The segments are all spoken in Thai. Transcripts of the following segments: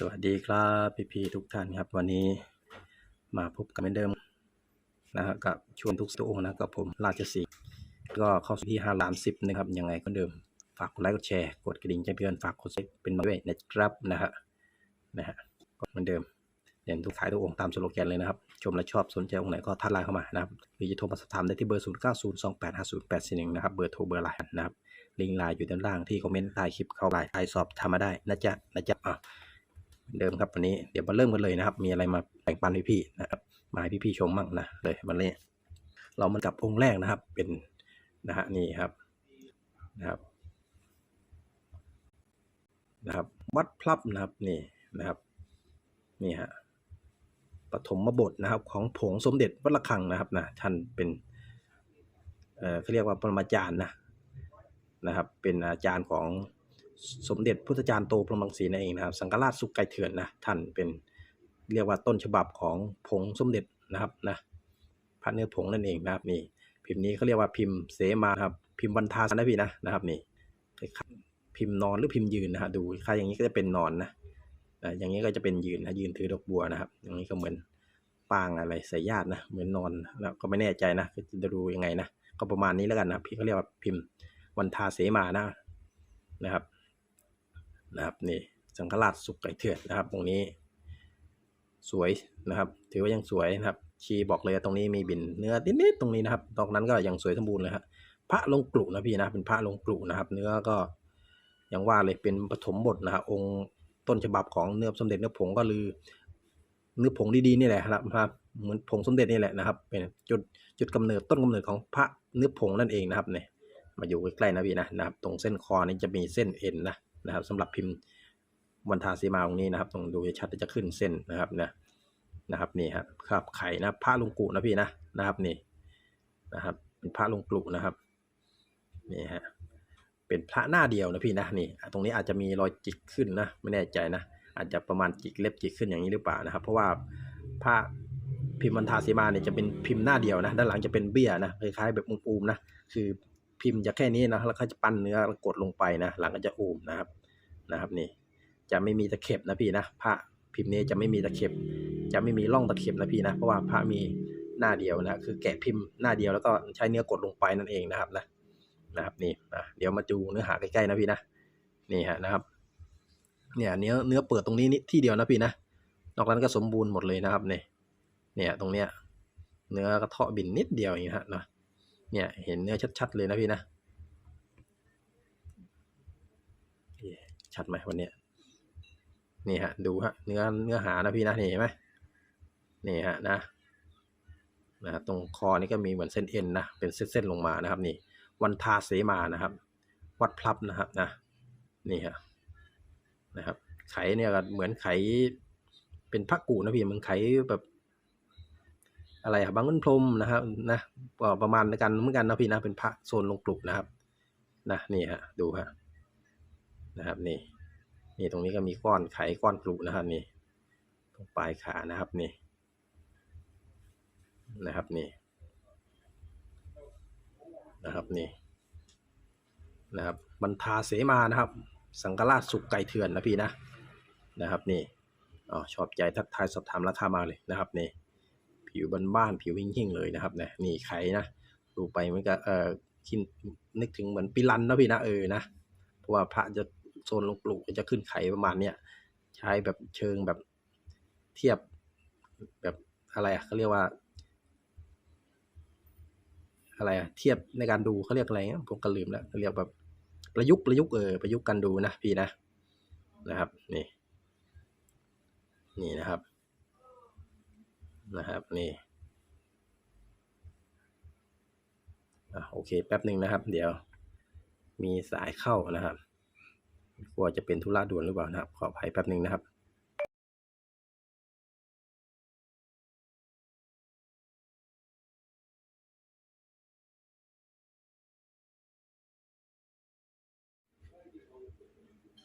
สวัสดีครับพี่พีทุกท่านครับ วันนี้มาพบกันเหมือนเดิมนะฮะกับชวนทุกสตัวนะกับผมราชสีก็เข้าสู่ที่ห้าล้านสิบนะครับยังไงก็เดิม ฝากกดไลค์กดแชร์กดกระดิ่งแจ้งเตือนฝากกดไลค์เป็นมาด้วยนะครับนะฮะนะฮะก็เหมือนเดิมเห็นทุกขายทุกองค์ตามสโลแกนเลยนะครับ ชมและชอบสนใจองค์ไหนก็ทักไลน์เข้ามานะครับหรือจะโทรมาสอบถามได้ที่เบอร์ 0 9 0 2 8 5 0 8 4 1 นะครับ เบอร์โทรเบอร์ไลน์นะครับลิงก์ไลน์อยู่ด้านล่างที่คอมเมนต์ใต้คลิปเข้าไปใครสอบทำมาได้นะจ๊ะนะจ๊ะอะ เดิมครับวันนี้เดี๋ยวมาเริ่มกันเลยนะครับ มีอะไรมาแบ่งปันพี่ๆนะครับมาให้พี่ๆชมมั่งนะเลยวันนี้เรามากับองค์แรกนะครับเป็นนะฮะนี่ครับนะครับนะครับวัดพลับนะครับนี่นะครับนี่ฮะปฐมบทนะครับของผงสมเด็จวัดระฆังนะครับนะท่านเป็นเอ่อเขาเรียกว่าปรมาจารย์นะนะครับเป็นอาจารย์ของ สมเด็จพุทธจารย์โตพรหมรังสีนั่นเองนะครับ สังฆราชสุกไก่เถื่อนนะท่านเป็นเรียกว่าต้นฉบับของผงสมเด็จนะครับนะพระเนื้อผงนั่นเองนะครับนี่ พิมพ์นี้เขาเรียกว่าพิมพ์เสมาครับพิมพ์วันทาสนะพี่นะนะครับนี่พิมพ์นอนหรือพิมพ์ยืนนะฮะดูค่าอย่างนี้ก็จะเป็นนอนนะอ่อย่างนี้ก็จะเป็นยืนนะยืนถือดอกบัวนะครับ อย่างนี้ก็เหมือนปางอะไรใส่ญาตินะเหมือนนอนแล้วก็ไม่แน่ใจนะจะดูยังไงนะก็ประมาณนี้แล้วกันนะพี่เขาเรียกว่าพิมพ์วันทาเสมานะนะครับ นะครับนี่สังฆราชสุกไก่เถื่อนนะครับตรงนี้ สวยนะครับ ถือว่ายังสวยนะครับ ชีบอกเลยตรงนี้มีบินเนื้อนิดๆตรงนี้นะครับตรงนั้นก็ยังสวยสมบูรณ์เลยครับพระลงกลุ่นะพี่นะเป็นพระลงกลุ่นะครับ เนื้อก็ย่างว่าเลยเป็นปฐมบทนะครับองค์ต้นฉบับของเนื้อสมเด็จเนื้อผงก็คือเนื้อผงดีๆนี่แหละครับเหมือนผงสมเด็จนี่แหละนะครับเป็นจุดจุดกำเนิดต้นกำเนิดของพระเนื้อผงนั่นเองนะครับเนี่ยมาอยู่ใกล้ๆนะพี่นะนะครับ ตรงเส้นคอนี่จะมีเส้นเอ็นนะ นะครับสำหรับพิมพ์วันทาสีมาตรงนี้นะครับ ตรงดูชัดจะขึ้นเส้นนะครับนะนะครับนี่ครับครับไข่นะพระลุงกุนะพี่นะนะครับนี่นะครับ เป็นพระลุงกุนะครับนี่ฮะเป็นพระหน้าเดียวนะพี่นะนี่ตรงนี้อาจจะมีรอยจิกขึ้นนะไม่แน่ใจนะ อาจจะประมาณจิกเล็บจิกขึ้นอย่างนี้หรือเปล่านะครับ เพราะว่าพระพิมพ์มันทาสีมาเนี่ยจะเป็นพิมพ์หน้าเดียวนะด้านหลังจะเป็นเบี้ยนะคล้ายๆแบบอูมๆนะคือ พิมพ์จะแค่นี้นะแล้วเขาจะปั้นเนื้แล้วกดลงไปนะ หลังก็จะอูมนะครับนะครับนี่ จะไม่มีตะเข็บนะพี่นะพระพิมพ์นี้จะไม่มีตะเข็บ จะไม่มีร่องตะเข็บนะพี่นะ เพราะว่าพระมีหน้าเดียวนะคือแกะพิมพ์หน้าเดียวแล้วก็ใช้เนื้อกดลงไปนั่นเองนะครับนะนะครับนี่นะเดี๋ยวมาดูเนื้อหาใกล้ๆนะพี่นะนี่ฮะนะครับ เนี่ยเนื้อเนื้อเปิดตรงนี้นี่ที่เดียวนะพี่นะนอกนั้นก็สมบูรณ์หมดเลยนะครับเนี่ยเนี่ยตรงเนี้ยเนื้อกระเทาะบินนิดเดียวอย่างนี้ฮะนะ เนี่ยเห็นเนื้อชัดๆเลยนะพี่นะชัดไหมวันนี้นี่ฮะดูฮะเนื้อเนื้อหานะพี่นะนี่เห็นไหมนี่ฮะนะนะตรงคอนี่ก็มีเหมือนเส้นเอ็นนะเป็นเส้นๆลงมานะครับ นี่ วันทาเสมานะครับ วัดพลับนะครับนะนี่ฮะนะครับ ไขเนี่ยก็เหมือนไขเป็นพระกูนะพี่มันไขแบบ อะไรอะบางเงินพรมนะครับนะประมาณกันเหมือนกันนะพี่นะเป็นพระโซนลงกลุกนะครับนะนี่ฮะดูฮะนะครับนี่นี่ตรงนี้ก็มีก้อนไขก้อนกรุนะครับนี่ตรงปลายขานะครับนี่นะครับนี่นะครับนี่นะครับบรรทาเสมานะครับ สังกราชสุกไก่เถื่อนนะพี่นะนะครับนี่อ๋อชอบใจทักทายสอบถามราคามาเลยนะครับนี่ ผิวบ้านๆผิวหิ่งๆเลยนะครับเนี่ยนี่ไขนะดูไปมันก็เอ่อคิดนึกถึงเหมือนปิลันนะพี่นะเออนะเพราะว่าพระจะโซนลงปลูกจะขึ้นไข่ประมาณเนี้ยใช้แบบเชิงแบบเทียบแบบอะไรอะเขาเรียกว่า อะไรอะเทียบในการดูเขาเรียกอะไรเงี้ยผมก็ลืมแล้วเรียกแบบประยุกต์ประยุกต์เออประยุกต์กันดูนะพี่นะนะครับ นี่ นี่นะครับ นะครับนี่อะโอเคแป๊บหนึ่งนะครับ เดี๋ยว มีสายเข้านะครับกลัวจะเป็นธุระด่วนหรือเปล่านะครับ ขออภัยแป๊บหนึ่งนะครับ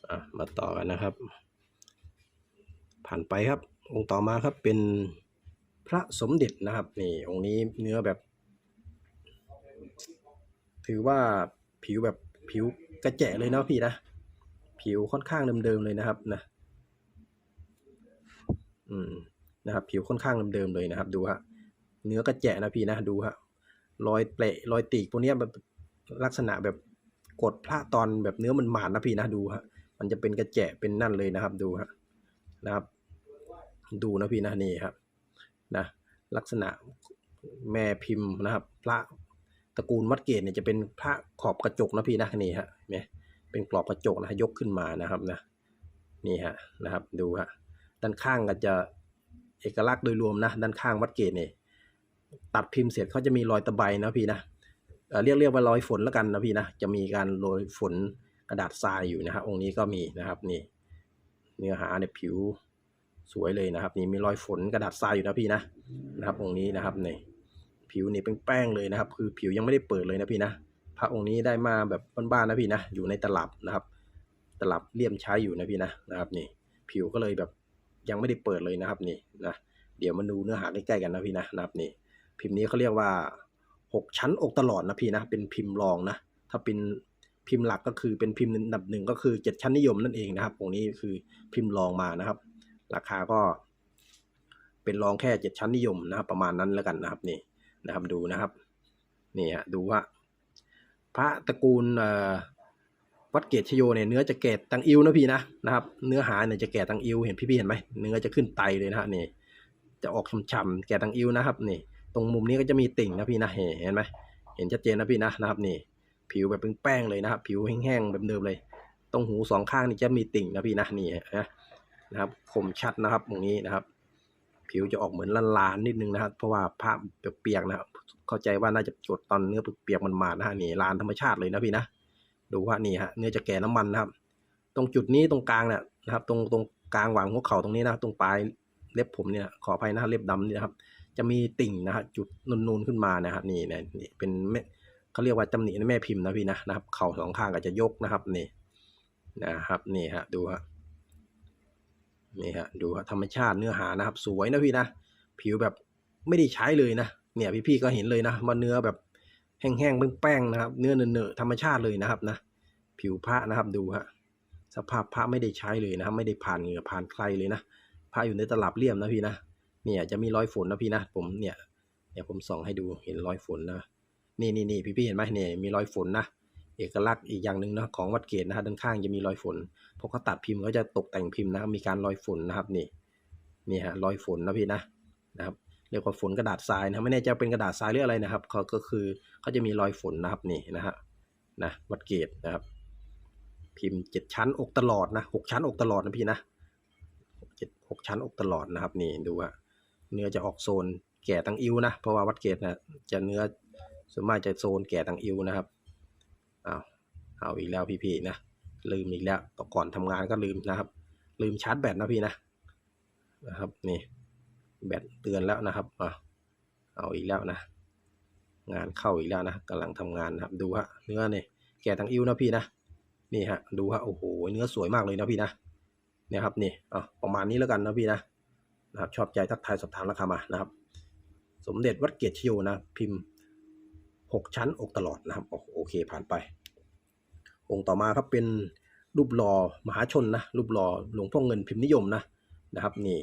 อะมาต่อกันนะครับ ผ่านไปครับองค์ต่อมาครับเป็น ระสมเด็จนะครับนี่องค์นี้เนื้อแบบ ถือว่าผิวแบบผิวกระแจะเลยเนาะพี่นะผิวค่อนข้างเดิมๆเลยนะครับนะอืมนะครับ ผิวค่อนข้างเดิมๆเลยนะครับ ดูฮะเนื้อกระแจะนะพี่นะดูฮะรอยเปะรอยตีกพวกนี้ยแบบลักษณะแบบกดพระตอนแบบเนื้อมันหมาดนะพี่นะดูฮะมันจะเป็นกระแจะเป็นนั่นเลยนะครับ ดูฮะนะครับ ดูนะพี่นะนี่ครับ นะลักษณะแม่พิมพ์นะครับ พระตระกูลวัดเกตเนี่ยจะเป็นพระขอบกระจกนะพี่นะนี่ฮะเนไหมเป็นกรอบกระจกนะฮะยกขึ้นมานะครับนะนี่ฮะนะครับดูฮะด้านข้างก็จะเอกลักษณ์โดยรวมนะด้านข้างวัดเกตเนี่ยตัดพิมพ์เสร็จเขาจะมีรอยตะไบนะพี่นะเรียกเรียกว่ารอยฝนแล้วกันนะพี่นะจะมีการโรยฝนกระดาษทรายอยู่นะครับองค์นี้ก็มีนะครับนี่เนื้อหาเนี่ยผิว สวยเลยนะครับ นี่มีรอยฝนกระดาษทรายอยู่นะพี่นะนะครับ องค์นี้นะครับนี่ผิวนี่เป็นแป้งๆเลยนะครับ คือผิวยังไม่ได้เปิดเลยนะพี่นะพระองค์นี้ได้มาแบบบ้านๆนะพี่นะอยู่ในตลับนะครับ ตลับเลี่ยมใช้อยู่นะพี่นะนะครับ นี่ ผิวก็เลยแบบยังไม่ได้เปิดเลยนะครับนี่นะเดี๋ยวมาดูเนื้อหาใกล้ๆกันนะพี่นะนะครับนี่ พิมพ์นี้เขาเรียกว่าหกชั้นอกตลอดนะพี่นะเป็นพิมพ์รองนะถ้าเป็นพิมพ์หลักก็คือเป็นพิมพ์อันดับหนึ่งก็คือเจ็ดชั้นนิยมนั่นเองนะครับองค์นี้คือพิมพ์รองมานะครับ ราคาก็ เป็นรองแค่เจ็ดชั้นนิยมนะครับ ประมาณนั้นแล้วกันนะครับนี่นะครับดูนะครับนี่ฮะดูว่า พระตระกูลอ่อวัดเกตชโยเนี่ยเนื้อจะแก่ตังอิวนะพี่นะนะครับ เนื้อหาเนี่ยจะแก่ตังอิวเห็นพี่ๆเห็นไหมเนื้อจะขึ้นไตเลยนะฮะนี่ จะออกฉ่ำๆแก่ตังอิวนะครับนี่ ตรงมุมนี้ก็จะมีติ่งนะพี่นะเห็นไหมเห็นชัดเจนนะพี่นะนะครับ นี่ ผิวแบบเป็นแป้งเลยนะครับ ผิวแห้งๆแบบเดิมเลย ตรงหูสองข้างนี่จะมีติ่งนะพี่นะนี่นะ นะครับคมชัดนะครับตรงนี้นะครับ ผิวจะออกเหมือนลานๆนิดนึงนะครับ เพราะว่าผ้าเปียกๆนะครับ เข้าใจว่าน่าจะกดตอนเนื้อเปียกๆมันมานะฮะนี่ลานธรรมชาติเลยนะพี่นะดูว่านี่ฮะเนื้อจะแก่น้ำมันนะครับ ตรงจุดนี้ตรงกลางเนี่ยนะครับ ตรงตรงกลางหว่างหัวเข่าตรงนี้นะตรงปลายเล็บผมเนี่ยขออภัยนะเล็บดำนี่นะครับ จะมีติ่งนะฮะจุดนูนๆขึ้นมานะฮะนี่เนี่ยนี่เป็นแม่เขาเรียกว่าตำหนิในแม่พิมพ์นะพี่นะนะครับ เข่าสองข้างก็จะยกนะครับนี่นะครับนี่ฮะดูฮะ นี่ฮะดูฮะธรรมชาติเนื้อหานะครับ สวยนะพี่นะผิวแบบไม่ได้ใช้เลยนะเนี่ยพี่ๆก็เห็นเลยนะว่าเนื้อแบบแห้งๆแป้งๆนะครับ เนื้อเนอะๆธรรมชาติเลยนะครับนะผิวพระนะครับดูฮะสภาพพระไม่ได้ใช้เลยนะครับ ไม่ได้ผ่านเหงื่อผ่านใครเลยนะพระอยู่ในตลับเลี่ยมนะพี่นะเนี่ยจะมีรอยฝนนะพี่นะผมเนี่ยเนี่ยผมส่องให้ดูเห็นรอยฝนนะนี่นี่นี่พี่พี่ๆเห็นไหมเนี่ยมีรอยฝนนะ เอกลักษณ์อีกอย่างหนึ่งนะของวัดเกตนะฮะด้านข้างจะมีรอยฝนพอเขาตัดพิมพ์เขาจะตกแต่งพิมพ์นะครับมีการรอยฝนนะครับนี่นี่ฮะรอยฝนนะพี่นะนะครับเรียกว่าฝนกระดาษทรายนะไม่แน่ใจเป็นกระดาษทรายหรืออะไรนะครับเขาก็คือเขาจะมีรอยฝนนะครับนี่นะฮะนะวัดเกตนะครับ พิมพ์เจ็ดชั้นอกตลอดนะหกชั้นอกตลอดนะพี่นะเจ็ดหกชั้นอกตลอดนะครับนี่ดูว่าเนื้อจะออกโซนแก่ตังอิวนะเพราะว่าวัดเกตนะจะเนื้อส่วนมากจะโซนแก่ตังอิวนะครับ เอาเอาอีกแล้วพี่ๆนะ ลืมอีกแล้วต่อก่อนทำงานก็ลืมนะครับ ลืมชาร์จแบตนะพี่นะนะครับนี่แบตเตือนแล้วนะครับอะเอาอีกแล้วนะ งานเข้าอีกแล้วนะกำลังทำงานนะครับ ดูฮะเนื้อเนี่ยแก่ตังอิวนะพี่นะนี่ฮะดูฮะโอ้โหเนื้อสวยมากเลยนะพี่นะเนี่ยครับนี่อะประมาณนี้แล้วกันนะพี่นะนะครับชอบใจทักทายสอบถามราคามานะครับ สมเด็จวัดเกียรติโยนะ พิมพ์ หกชั้นอกตลอดนะครับโอโอเคผ่านไป องค์ต่อมาครับเป็นรูปหล่อมหาชนนะรูปหล่อหลวงพ่อเงินพิมพ์นิยมนะนะครับนี่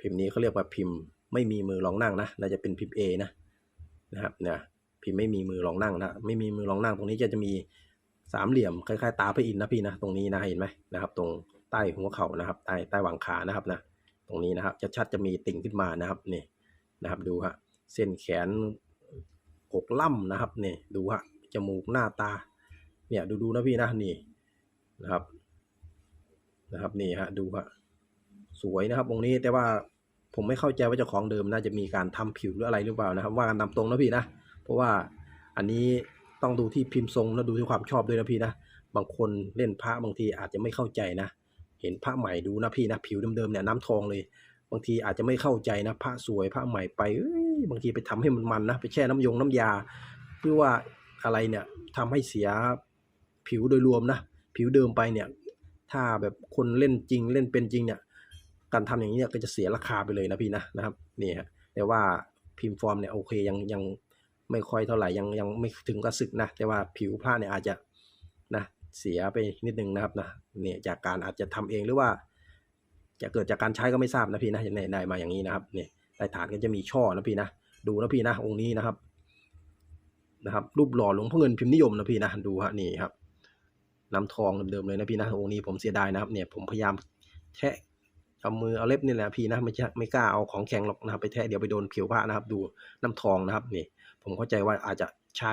พิมพ์นี้เขาเรียกว่าพิมพ์ไม่มีมือรองนั่งนะน่าจะเป็นพิมพ์ A นะนะครับเนี่ยพิมพ์ไม่มีมือรองนั่งนะไม่มีมือรองนั่งตรงนี้จะจะมีสามเหลี่ยมคล้ายๆตาพระอินทร์นะพี่นะตรงนี้นะเห็นไหมนะครับ ตรงใต้หัวเข่านะครับ ใต้ใต้หว่างขานะครับนะตรงนี้นะครับจะชัดจะมีติ่งขึ้นมานะครับนี่นะครับดูฮะเส้นแขน อกล่ำนะครับนี่ดูฮะจมูกหน้าตา เนี่ยดูดูนะพี่นะนี่นะครับนะครับนี่ฮะดูฮะสวยนะครับตรงนี้แต่ว่าผมไม่เข้าใจว่าเจ้าของเดิมน่าจะมีการทำผิวหรืออะไรหรือเปล่านะครับว่ากันตามตรงนะพี่นะเพราะว่าอันนี้ต้องดูที่พิมพ์ทรงแล้วดูที่ความชอบด้วยนะพี่นะบางคนเล่นพระบางทีอาจจะไม่เข้าใจนะ เห็นพระใหม่ดูนะพี่นะผิวเดิมๆเนี่ยน้ำทองเลย บางทีอาจจะไม่เข้าใจนะพระสวยพระใหม่ไปเอ้ย บางทีไปทำให้มันมันนะไปแช่น้ำยงน้ำยาเพื่อว่าอะไรเนี่ยทำให้เสียผิวโดยรวมนะ ผิวเดิมไปเนี่ย ถ้าแบบคนเล่นจริงเล่นเป็นจริงเนี่ย การทำอย่างนี้เนี่ยก็จะเสียราคาไปเลยนะพี่นะนะครับนี่ฮะแต่ว่าพิมพ์ฟอร์มเนี่ยโอเคยังยังไม่ค่อยเท่าไหร่ยังยังไม่ถึงกับสึกนะ แต่ว่าผิวผ้าเนี่ยอาจจะนะเสียไปนิดนึงนะครับนะเนี่ยจากการอาจจะทำเองหรือว่า จะเกิดจากการใช้ก็ไม่ทราบนะพี่นะในได้มาอย่างนี้นะครับเนี่ย ใต้ฐานก็จะมีช่อนะพี่นะดูนะพี่นะองค์นี้นะครับนะครับ รูปหล่อหลวงพ่อเงินพิมพ์นิยมนะพี่นะดูฮะนี่ครับน้ำทองเดิมๆเลยนะพี่นะองค์นี้ผมเสียดายนะครับเนี่ยผมพยายามแทะเอามือเอาเล็บนี่แหละพี่นะไม่ใช่ไม่กล้าเอาของแข็งหรอกนะครับไปแทะเดี๋ยวไปโดนผิวพระนะครับ ดูน้ำทองนะครับนี่ ผมเข้าใจว่าอาจจะใช้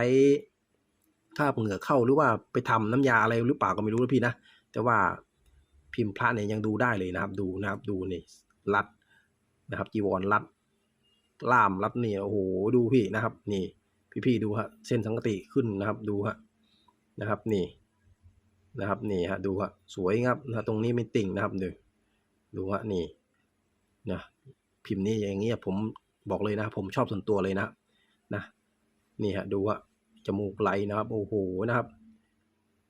คราบเหงื่อเข้าหรือว่าไปทำน้ำยาอะไรหรือเปล่าก็ไม่รู้นะพี่นะแต่ว่าพิมพ์พระเนี่ยยังดูได้เลยนะครับ ดูนะครับดูนี่รัดนะครับจีวรรัด ล่ามรัดเนี่ยโอ้โหดูพี่นะครับ นี่ พี่ๆดูฮะเส้นสังกติขึ้นนะครับ ดูฮะนะครับนี่นะครับนี่ฮะดูฮะสวยครับนะตรงนี้ไม่ติ่งนะครับดูดูฮะนี่นะพิมพ์นี้อย่างเงี้ยผมบอกเลยนะผมชอบส่วนตัวเลยนะนะนี่ฮะดูฮะจมูกไหลนะครับ โอ้โหนะครับ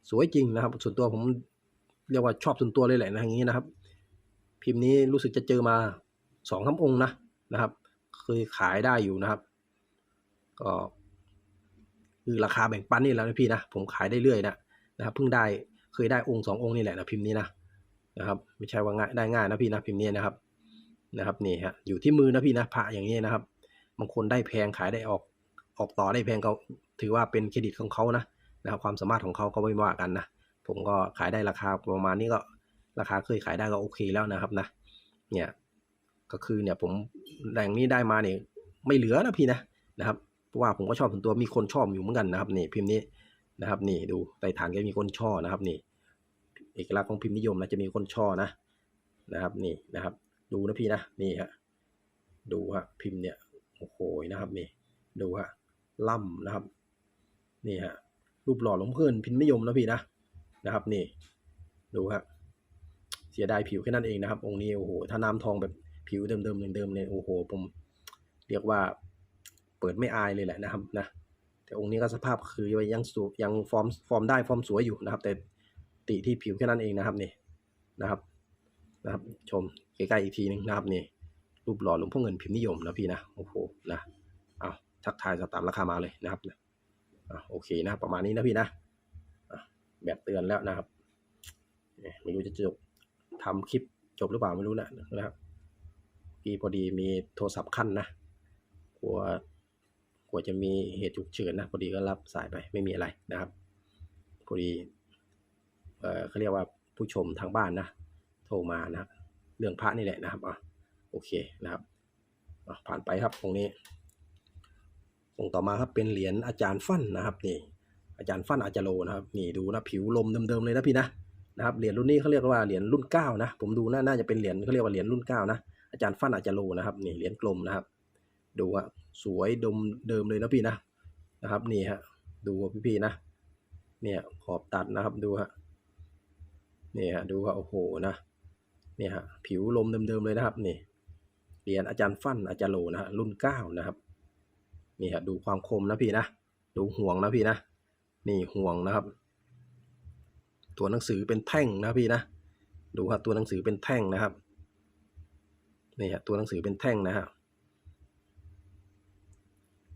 สวยจริงนะครับ ส่วนตัวผมเรียกว่าชอบส่วนตัวเลยแหละนะอย่างนี้นะครับ พิมพ์นี้รู้สึกจะเจอมาสองสามองค์นะนะครับ ยขายได้อยู่นะครับ ก็คือราคาแบ่งปันนี่แหล้วนะพี่นะผมขายได้เรื่อยนะนะครับ เพิ่งได้เคยได้องค์สององค์นี่แหละนะพิมพ์นี้นะนะครับ ไม่ใช่ว่าง่ายได้ง่ายนะพี่นะพิมพ์นี้นะครับนะครับนี่ฮะอยู่ที่มือนะพี่นะพระอย่างนี้นะครับบางคนได้แพงขายได้ออกออกต่อได้แพงเขาถือว่าเป็นเครดิตของเขานะนะครับความสามารถของเขาก็ไม่ว่ากันนะผมก็ขายได้ราคาประมาณนี้ก็ราคาเคยขายได้ก็โอเคแล้วนะครับนะเนี่ย ก็คือเนี่ยผมแรงนี้ได้มาเนี่ยไม่เหลือนะพี่นะนะครับเพราะว่าผมก็ชอบส่วนตัวมีคนชอบอยู่เหมือนกันนะครับนี่พิมพ์นี้นะครับนี่ดูใต้ฐานก็มีคนชอบนะครับนี่เอกลักษณ์ของพิมพ์นิยมนะจะมีคนชอบนะนะครับนี่นะครับ ดูนะพี่นะนี่ฮะดูฮะพิมพ์เนี่ยโอ้โหนะครับนี่ดูฮะล่ำนะครับนี่ฮะรูปหล่อหลวงเพื่อนพิมพ์นิยมนะพี่นะนะครับ นี่ ดูฮะเสียดายผิวแค่นั้นเองนะครับ องค์นี้โอ้โหถ้าน้ำทองแบบ ผิวเดิมๆเดิมๆเนี่ยโอ้โหผมเรียกว่าเปิดไม่อายเลยแหละนะครับนะแต่องค์นี้ก็สภาพคือยังสูยังฟอร์มฟอร์มได้ฟอร์มสวยอยู่นะครับ แต่ติที่ผิวแค่นั้นเองนะครับนี่นะครับนะครับ ชมใกล้ๆอีกทีนึงนะครับนี่รูปหล่อหลวงพ่อเงินพิมพ์นิยมนะพี่นะโอ้โหนะเอาทักทายสอบถามราคามาเลยนะครับนะโอเคนะประมาณนี้นะพี่นะแบบเตือนแล้วนะครับไม่รู้จะจบทำคลิปจบหรือเปล่าไม่รู้นะนะครับ พี่พอดีมีโทรศัพท์ขั้นนะกลัวกลัวจะมีเหตุฉุกเฉินนะพอดีก็รับสายไปไม่มีอะไรนะครับพอดีเออเขาเรียกว่าผู้ชมทางบ้านนะโทรมานะเรื่องพระนี่แหละนะครับอะโอเคนะครับอะผ่านไปครับตรงนี้องต่อมาครับเป็นเหรียญอาจารย์ฟั่นนะครับนี่อาจารย์ฟั่นอาจารโลนะครับนี่ดูนะผิวลมเดิมๆเลยนะพี่นะนะครับเหรียญรุ่นนี้เขาเรียกว่าเหรียญรุ่นเก้านะผมดูน่าน่าจะเป็นเหรียญเขาเรียกว่าเหรียญรุ่นเก้านะ อาจารย์ฟันอาจารโลนะครับนี่เหรียญกลมนะครับ ดูอะสวยดมเดิมเลยนะพี่นะนะครับนี่ฮะดูพี่ๆนะเนี่ยขอบตัดนะครับดูฮะนี่ฮะดูว่าโอ้โหนะเนี่ยฮะผิวลมเดิมๆเลยนะครับนี่เหรียญอาจารย์ฟันอาจารย์โลนะฮะรุ่นเก้านะครับนี่ฮะดูความคมนะพี่นะดูห่วงนะพี่นะนี่ห่วงนะครับ ตัวหนังสือเป็นแท่งนะพี่นะดูครับตัวหนังสือเป็นแท่งนะครับ นี่ฮะตัวหนังสือเป็นแท่งนะฮะ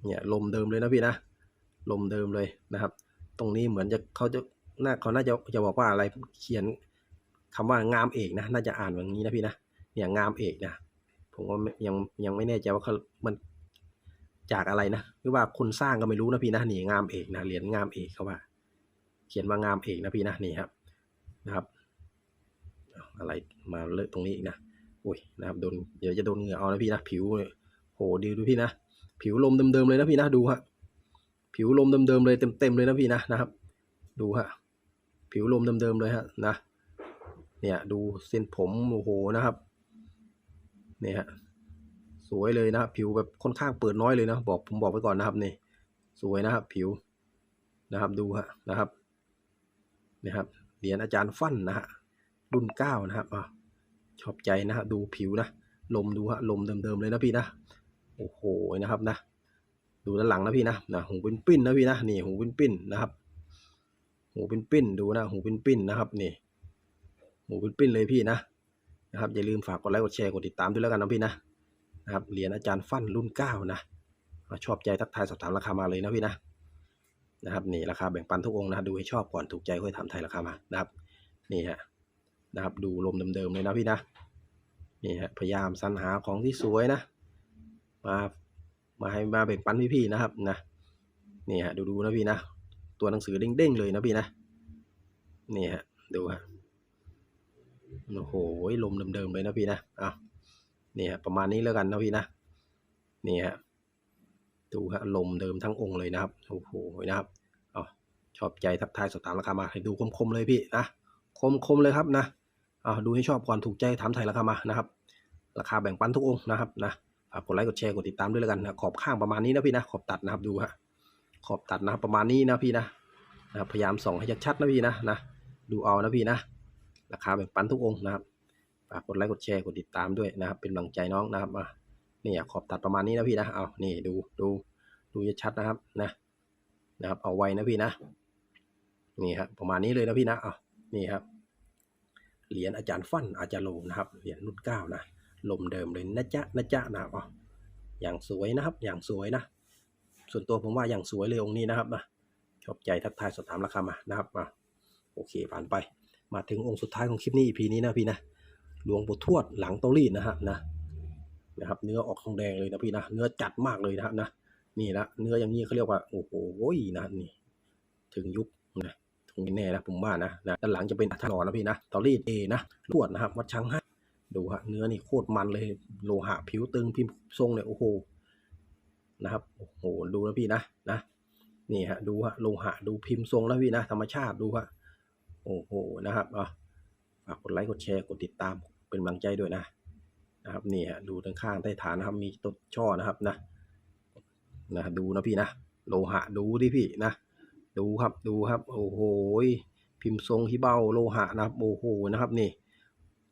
เนี่ยลมเดิมเลยนะพี่นะลมเดิมเลยนะครับ ตรงนี้เหมือนจะเขาจะน่าเขาน่าจะจะบอกว่าอะไรเขียนคำว่างามเอกนะน่าจะอ่านแบบนี้นะพี่นะเนี่ยงามเอกนะผมว่ายังยังไม่แน่ใจว่าเขามันจากอะไรนะหรือว่าคนสร้างก็ไม่รู้นะพี่นะนี่งามเอกนะเหรียญงามเอกเขาว่า เขียนว่างามเอกนะพี่นะนี่ครับนะครับอะไรมาเลอะตรงนี้อีกนะ อุ้ยนะครับโดนเดี๋ยวจะโดนเหงื่อเอานะพี่นะผิวโหดีดูพี่นะผิวลมเดิมๆเลยนะพี่นะดูฮะผิวลมเดิมๆเลยเต็มๆเลยนะพี่นะนะครับ ดูฮะผิวลมเดิมๆเลยฮะนะ เนี่ยดูเส้นผมโอ้โหนะครับ เนี่ยฮะสวยเลยนะครับผิวแบบค่อนข้างเปิดน้อยเลยนะบอกผมบอกไว้ก่อนนะครับนี่ สวยนะครับ ผิวนะครับดูฮะนะครับเนี่ยครับเหรียญอาจารย์ฟั่นนะฮะรุ่นเก้านะครับอะ ชอบใจนะฮะดูผิวนะลมดูฮะลมเดิมๆเลยนะพี่นะโอ้โหนะครับนะ ดูด้านหลังนะพี่นะนะหูเป็นปิ้นนะพี่นะนี่หูเป็นปิ้นนะครับ หูเป็นปิ้นดูนะหูเป็นปิ้นนะครับนี่หูเป็นปิ้นเลยพี่นะนะครับอย่าลืมฝากกดไลค์กดแชร์กดติดตามด้วยแล้วกันนะพี่นะนะครับเหรียญอาจารย์ฟั่นรุ่นเก้านะชอบใจทักทายสอบถามราคามาเลยนะพี่นะนะครับนี่ราคาแบ่งปันทุกองนะดูให้ชอบก่อนถูกใจค่อยถามไทยราคามานะครับนี่ฮะ นะครับ ดูลมเดิมๆเลยนะพี่นะนี่ฮะพยายามสรรหาของที่สวยนะ มามาให้มาแบ่งปันพี่ๆนะครับนะนี่ฮะดูดูๆนะพี่นะ ตัวหนังสือเด้งๆเลยนะพี่นะนี่ฮะดูฮะโอ้โหลมเดิมๆเลยนะพี่นะอะนี่ฮะประมาณนี้แล้วกันนะพี่นะนี่ฮะดูฮะลมเดิมทั้งองค์เลยนะครับโอ้โหนะครับอ๋อชอบใจทักทายสอบถามราคามาให้ดูคมๆเลยพี่นะคมๆเลยครับนะ อ่าดูให้ชอบก่อนถูกใจถามไทยราคามานะครับ ราคาแบ่งปันทุกองค์นะครับนะฝากกดไลค์กดแชร์กดติดตามด้วยแล้วกันนะขอบข้างประมาณนี้นะพี่นะขอบตัดนะครับดูฮะขอบตัดนะครับประมาณนี้นะพี่นะนะพยายามส่องให้ชัดๆนะพี่นะนะดูเอานะพี่นะ ราคาแบ่งปันทุกองค์นะครับฝากกดไลค์กดแชร์กดติดตามด้วยนะครับ เป็นกำลังใจน้องนะครับมานี่ขอบตัดประมาณนี้นะพี่นะเอานี่ดูดูดูชัดนะครับนะนะครับ เอาไว้นะพี่นะนี่ครับประมาณนี้เลยนะพี่นะเอานี่ครับ เหรียญอาจารย์ฟั่นอาจารย์โลนะครับ เหรียญรุ่นเก้านะ ลมเดิมเลยนะจ๊ะนะจ๊ะนะครับอ๋ออย่างสวยนะครับ อย่างสวยนะ ส่วนตัวผมว่าอย่างสวยเลยองค์นี้นะครับนะชอบใจทักทายสอบถามราคามานะครับมาโอเคผ่านไป มาถึงองค์สุดท้ายของคลิปนี้ EP นี้นะพี่นะ หลวงปู่ทวดหลังเตารีดนะฮะนะนะครับ เนื้อออกทองแดงเลยนะพี่นะ เนื้อจัดมากเลยนะครับนะ นี่ละเนื้ออย่างนี้เขาเรียกว่า โอ้โหนะนี่ ถึงยุค นะถึงแน่นะผมว่านะนะด้านหลังจะเป็นอัฐรนะพี่นะตารีดเอนะทวดนะครับวัดช้างให้ดูฮะเนื้อนี่โคตรมันเลยโลหะผิวตึงพิมพ์ทรงเนี่ยโอ้โหนะครับโอ้โหดูนะพี่นะนะนี่ฮะดูฮะโลหะดูพิมพ์ทรงนะพี่นะธรรมชาติดูฮะโอ้โหนะครับอะฝากกดไลค์กดแชร์กดติดตามเป็นกำลังใจด้วยนะนะครับนี่ฮะดูด้านข้างใต้ฐานนะครับมีต้นช่อนะครับนะนะดูนะพี่นะโลหะดูดิพี่นะ ดูครับดูครับ โอ้โหพิมพ์ทรงที่เบ้าโลหะนะครับโอ้โหนะครับนี่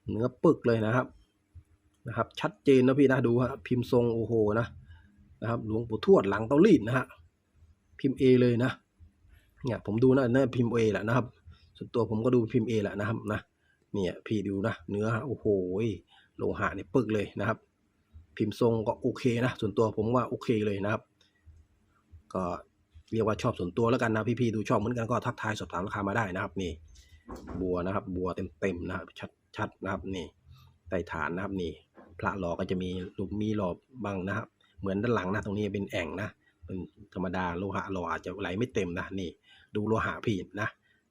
เนื้อปึกเลยนะครับนะครับ ชัดเจนนะพี่นะดูฮะพิมพ์ทรงโอ้โหนะนะครับหลวงปู่ทวดหลังเตารีดนะฮะพิมพ์เอเลยนะเนี่ยผมดูนะน่าพิมพ์เอแหละนะครับ ส่วนตัวผมก็ดูพิมพ์เอแหละนะครับนะเนี่ยพี่ดูนะเนื้อโอ้โหโลหะเนี่ยปึกเลยนะครับ พิมพ์ทรงก็โอเคนะ ส่วนตัวผมว่าโอเคเลยนะครับ ก็ เรียกว่าชอบส่วนตัวแล้วกันนะพี่ๆดูชอบเหมือนกันก็ทักทายสอบถามราคามาได้นะครับนี่ บัวนะครับ บัวเต็มๆนะครับชัดชัดนะครับนี่ใต้ฐานนะครับนี่ พระหล่อก็จะมีลูกมีหลอบบ้างนะครับ เหมือนด้านหลังนะตรงนี้เป็นแอ่งนะเป็นธรรมดาโลหะหล่ออาจจะไหลไม่เต็มนะนี่ ดูโลหะพี่นะ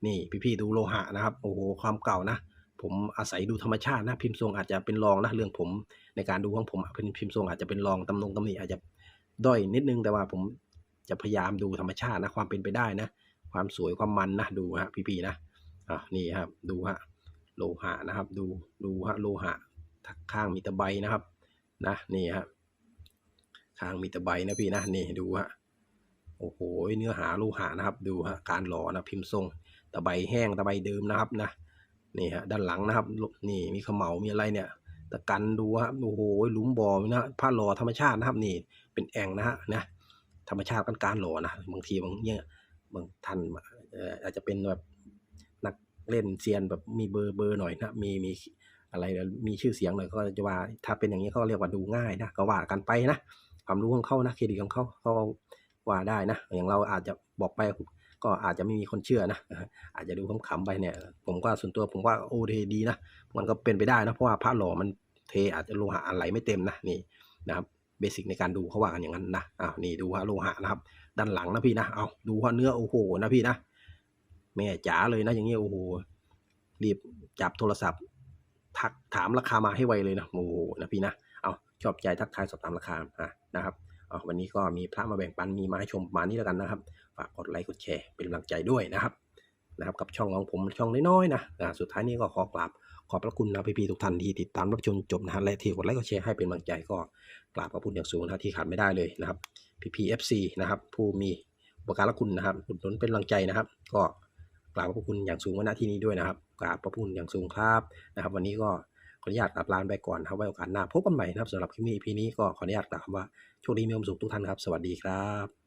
นี่พี่ๆดูโลหะนะครับโอ้โหความเก่านะผมอาศัยดูธรรมชาตินะพิมพ์ทรงอาจจะเป็นรองนะเรื่องผมในการดูของผมเป็นพิมพ์ทรงอาจจะเป็นรองตำนงตำหนิอาจจะด้อยนิดนึงแต่ว่าผม จะพยายามดูธรรมชาตินะความเป็นไปได้นะ ความสวยความมันนะดูฮะพี่ๆนะอะนี่ครับดูฮะโลหะนะครับ ดูดูฮะโลหะข้างมีตะไบนะครับ นะนี่ฮะข้างมีตะไบนะพี่นะนี่ดูฮะโอ้โหเนื้อหาโลหะนะครับ ดูฮะการหล่อนะพิมพ์ทรงตะไบแห้งตะไบเดิมนะครับนะนี่ฮะด้านหลังนะครับ นี่มีเขมเหลามีอะไรเนี่ยตะกันดูฮะโอ้โหหลุมบ่อนะผ้าหล่อธรรมชาตินะครับนี่เป็นแอ่งนะฮะนะ ธรรมชาติกันการหล่อนะบางทีบางเนี่ยบางท่านเอ่ออาจจะเป็นแบบนักเล่นเซียนแบบมีเบอร์เบอร์หน่อยนะมีมีอะไรมีชื่อเสียงหน่อยก็จะว่าถ้าเป็นอย่างนี้เขาเรียกว่าดูง่ายนะก็ว่ากันไปนะความรู้ของเขานะเครดิตของเขาเขาว่าได้นะ อย่างเราอาจจะบอกไปก็อาจจะไม่มีคนเชื่อนะ อาจจะดูขำๆไปเนี่ย ผมก็ส่วนตัวผมว่าโอเคดีนะ มันก็เป็นไปได้นะ เพราะว่าพระหล่อมันเทอาจจะโลหะอะไรไม่เต็มนะนี่นะครับ เบสิกในการดูเขาว่ากันอย่างนั้นนะอ้าวนี่ดูฮะโลหะนะครับ ด้านหลังนะพี่นะเอาดูฮะเนื้อโอ้โหนะพี่นะแม่จ๋าเลยนะอย่างเงี้ยโอ้โหรีบจับโทรศัพท์ ทักถามราคามาให้ไวเลยนะโอ้โหนะพี่นะเอาชอบใจทักทายสอบถามราคาอะนะครับเอาวันนี้ก็มีพระมาแบ่งปันมีมาให้ชมประมาณนี้แล้วกันนะครับ ฝากกดไลค์กดแชร์เป็นกำลังใจด้วยนะครับ นะครับกับช่องของผมช่องน้อยๆนะอ่าสุดท้ายนี้ก็ขอกราบขอบพระคุณนะพี่ๆทุกท่านที่ติดตามรับชมจบนะฮะและที่กดไลค์กดแชร์ให้เป็นกำลังใจก็กราบขอบคุณอย่างสูงนะที่ขาดไม่ได้เลยนะครับพี่ๆ FC นะครับผู้มีอุปการคุณนะครับอุดหนุนเป็นกำลังใจนะครับ ก็กราบขอบคุณอย่างสูงไว้ณที่นี้ด้วยนะครับกราบขอบคุณอย่างสูงครับนะครับ วันนี้ก็ขออนุญาตกลับลานไปก่อนครับไว้โอกาสหน้าพบกันใหม่นะครับสำหรับคลิปนี้ EP นี้ก็ขออนุญาตกล่าวคำว่าโชคดีมีความสุขทุกท่านครับ สวัสดีครับ